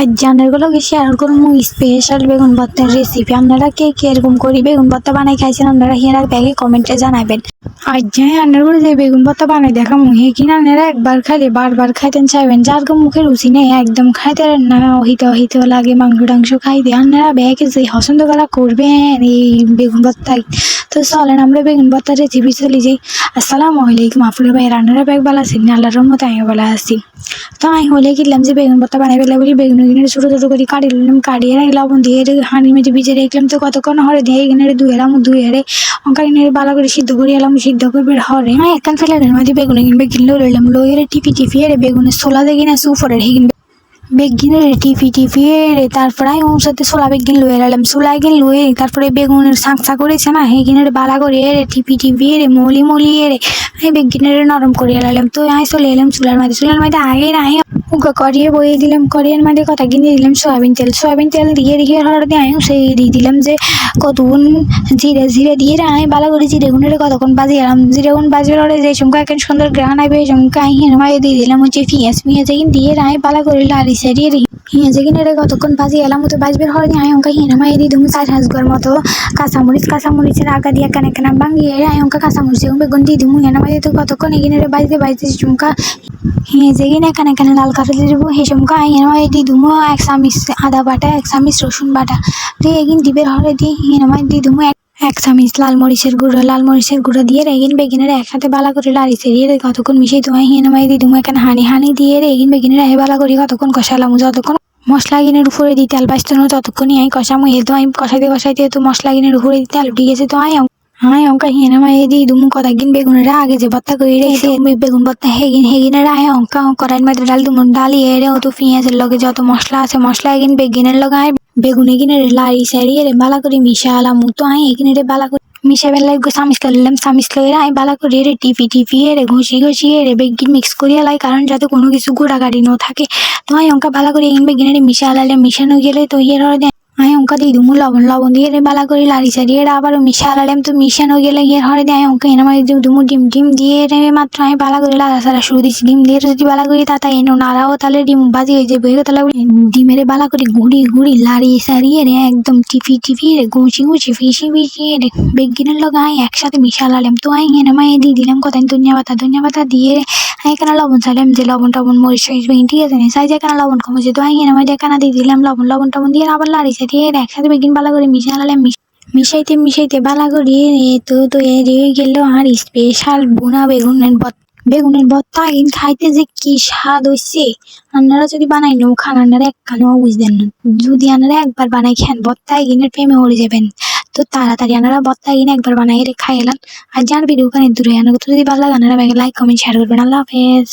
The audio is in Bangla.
আজ জানারগুলোকে শেয়ার করুন স্পেশাল বেগুন ভর্তার রেসিপি আপনারা কে কে এরকম করি? বেগুন ভর্তা বানাই খাইছেন, আপনারা হিয়ার ব্যাগে কমেন্টে জানাবেন। আজ যাই রান্নার করে যে বেগুন ভর্তা বানাই দেখা মুহে কিনা আপনারা একবার খাইলে, বারবার খাইতেন চাইবেন। যার গো মুখে রুচি নেই, একদম খাইতে না। অহিত অহিত লাগে মাংস টাংস খাইতে আপনারা ব্যাগে যে পছন্দ করা করবেন, এই বেগুন ভর্তাই তো চলেন, আমরা বেগুন ভর্তার রেসিপি চলে যাই। আসসালামু আলাইকুম আপনারা ভাই রান্নারা ব্যাগ ভালো আছেন? আল্লাহর মতো আমি ভালো আছি। তো আমি হলে কিনলাম যে বেগুন ভর্তা বানাই ফেলে বলি বেগুন কিনে ছোটো ছোটো করে কাটি নিলাম, কাটিয়ে লবণ দিয়ে হাঁড়ির মেঝে ভিজে রেখলাম। তো কতক্ষণ হরে দিয়ে এখানে ধুয়ে এলাম ধুয়ে এরে অঙ্কা কিনে ভালো করে সিদ্ধ করে এলাম। সিদ্ধ করবে হরে। আমি একখান ফেলারের মাঝে বেগুন কিনবে, কিনলেও রইলাম লইয়ের টিপি টিপি, এরে বেগুনের সোলা দিয়ে কিনা সুফরের হেগিন বেগিনের টিপি টিপি রে তারপরে আমি ওর সাথে ছোলা বেগিন লুয়ে এলাম ছোলা গিন লুয়ে তারপরে বেগুনের শাঁকসা করেছে না হেগিনের বালা করে রে টিপি টিপি রে মলি মলি রে আমি বেগিনের নরম করে এলাম তো আমি চলে এলাম চুলার মাঝে। চুলার মাঝে আগে না করিয়ে বইয়ে দিলাম করিয়ার মাঝে কথা কিনে দিলাম, সয়াবিন তেল। সয়াবিন তেল দিয়ে দিয়ে হঠাৎ দিয়ে আমি সেই দিয়ে দিলাম যে কতক্ষণ জিরে জিরে দিয়ে আমি বালা করে জিরে গুনের কতক্ষণ বাজি এলাম জিরে গুন বাজি হলে যে সমকা এখন সুন্দর গ্রান আইবে চুমকা আমি হেনমাই দিয়ে দিলাম হচ্ছে পিঁয়াজ পিঁয়াজ দিয়ে আমি বালা করে লাড়ি সারিয়ে রে হিঁয়াজে কিনে কতক্ষণ বাজি এলাম তো বাজবের হরে আমি অঙ্কা হিনমাই দিয়ে দিলাম চার হাঁসগর মতো কাঁচামরিচ কাঁচামরিচের আগা দিয়ে কানে কানে ভাঙিয়ে আমি অঙ্কা কাঁচামরিচ এবং বেগুন দিয়ে দিমু হেনমাই তো কতক্ষণ এগিয়ে রে বাজতে বাজতে চুমকা হিঁজে কিনে এখানে এখানে লাল কাঠে দিয়ে দেবো হেসমকা হিনমাই দিয়ে দুমো এক চামিচ আদা বাটা এক চামিচ রসুন বাটা দিয়ে এগিন দিবের হরে দিয়ে হিনমাই দিয়ে দুমো এক এক চামিচ লাল মরিচের গুঁড়ো, লাল মরিচের গুঁড়ো দিয়ে রেগিন বেগিনের একসাথে বালা করে লাড়ি ছেড়িয়ে রে কতক্ষণ মিশিয়ে তোমায় হিয়ে নামাই দিই। তোমায় এখানে হানি হানি দিয়ে রেগিন বেগিনের এ বালা করি। কতক্ষণ কষালাম। যতক্ষণ মশলা গিনের উপরে দিতে আল বাঁচতো না ততক্ষণই আমি কষামো। এ তো আমি কষাইতে কষাইতে তো মশলা গিনের উপরে দিতে আলু ঠিক আছে তো আমি হাই অঙ্কা হিনা মাই দি দুমু কথা গিন বেগুনের আগে যে ভর্তা করে রেখে বেগুন ভর্তা হেগিন হেগিনের আয় অঙ্কা কড়াইয়ের মধ্যে ডাল দুমুন ডালি এরে ও তো পেঁয়াজের লগে যত মশলা আছে মশলা এগিন বেগুনের লগে আয় বেগুন এগিনের লাড়ি সারিয়ে রে বালা করে মিশালাম তো আই এগিনে রে বালা করে মিশে বেলা সামিস করলাম সামিস করে আই বালা করে রে টিপি টিপি রে ঘষি ঘষি রে বেগিন মিক্স করিয়া লাই কারণ যাতে কোনো কিছু গুঁড়া গাড়ি ন থাকে তো আই অঙ্কা বালা করে এগিন বেগিনে রে মিশা আলালে মিশানো গেলে তো ইয়ে আমি অঙ্কা দিয়ে দুমু লবণ লবণ দিয়ে বালা করে লাড়ি চাড়িয়ে রে আবার মিশা আলালাম তো মিশানো গেলে গিয়ে হরে দিয়ে অঙ্কা এনে মানে দুমু ডিম ডিম দিয়ে রে মাত্র আমি বালা করে লাড়া সারা শুরু দিচ্ছি ডিম দিয়ে যদি বালা করে তাতা এনো নাড়াও তাহলে ডিম বাজি হয়ে যাবে তাহলে ডিমের বালা করে গুঁড়ি গুঁড়ি লাড়িয়ে সারিয়ে রে একদম টিপি টিপি রে গুছি গুছি ফিসি ফিসি রে বেগিনের লগে আমি একসাথে মিশা লালাম তো আমি এনে দিয়ে দিলাম। কোথায় ধনিয়া পাতা ধনিয়া পাতা দিয়ে এখানে লবণ চাইলাম যে লবণ টবণ মরিচ বেগিন ঠিক আছে সাইজে এখানে লবণ কমেছে তো আমি এনে মাই এখানে দিয়ে দিলাম লবণ লবণ টবণ দিয়ে আবার লাড়ি রে একসাথে বেগিন বালা করে মিশা লালাম মিশাইতে মিশাইতে বালা করি তো তো এ গেল আর স্পেশাল বোনা বেগুনের ভর্তা বেগুনের ভর্তা আইন খাইতে যে কি স্বাদ হইছে আপনারা যদি বানাই নো খান আপনারা এক কানেও বুঝবেন না যদি আপনারা একবার বানাই খান ভর্তা এগিনের প্রেমে হয়ে যাবেন তো তাড়াতাড়ি আনারা বত্তা ইন একবার বানাই রে খাই এলাম আর যার ভিডিও দূরে আনার যদি ভালো লাগে, আনারা লাইক কমেন্ট শেয়ার করবেন। আল্লাহ হাফেজ।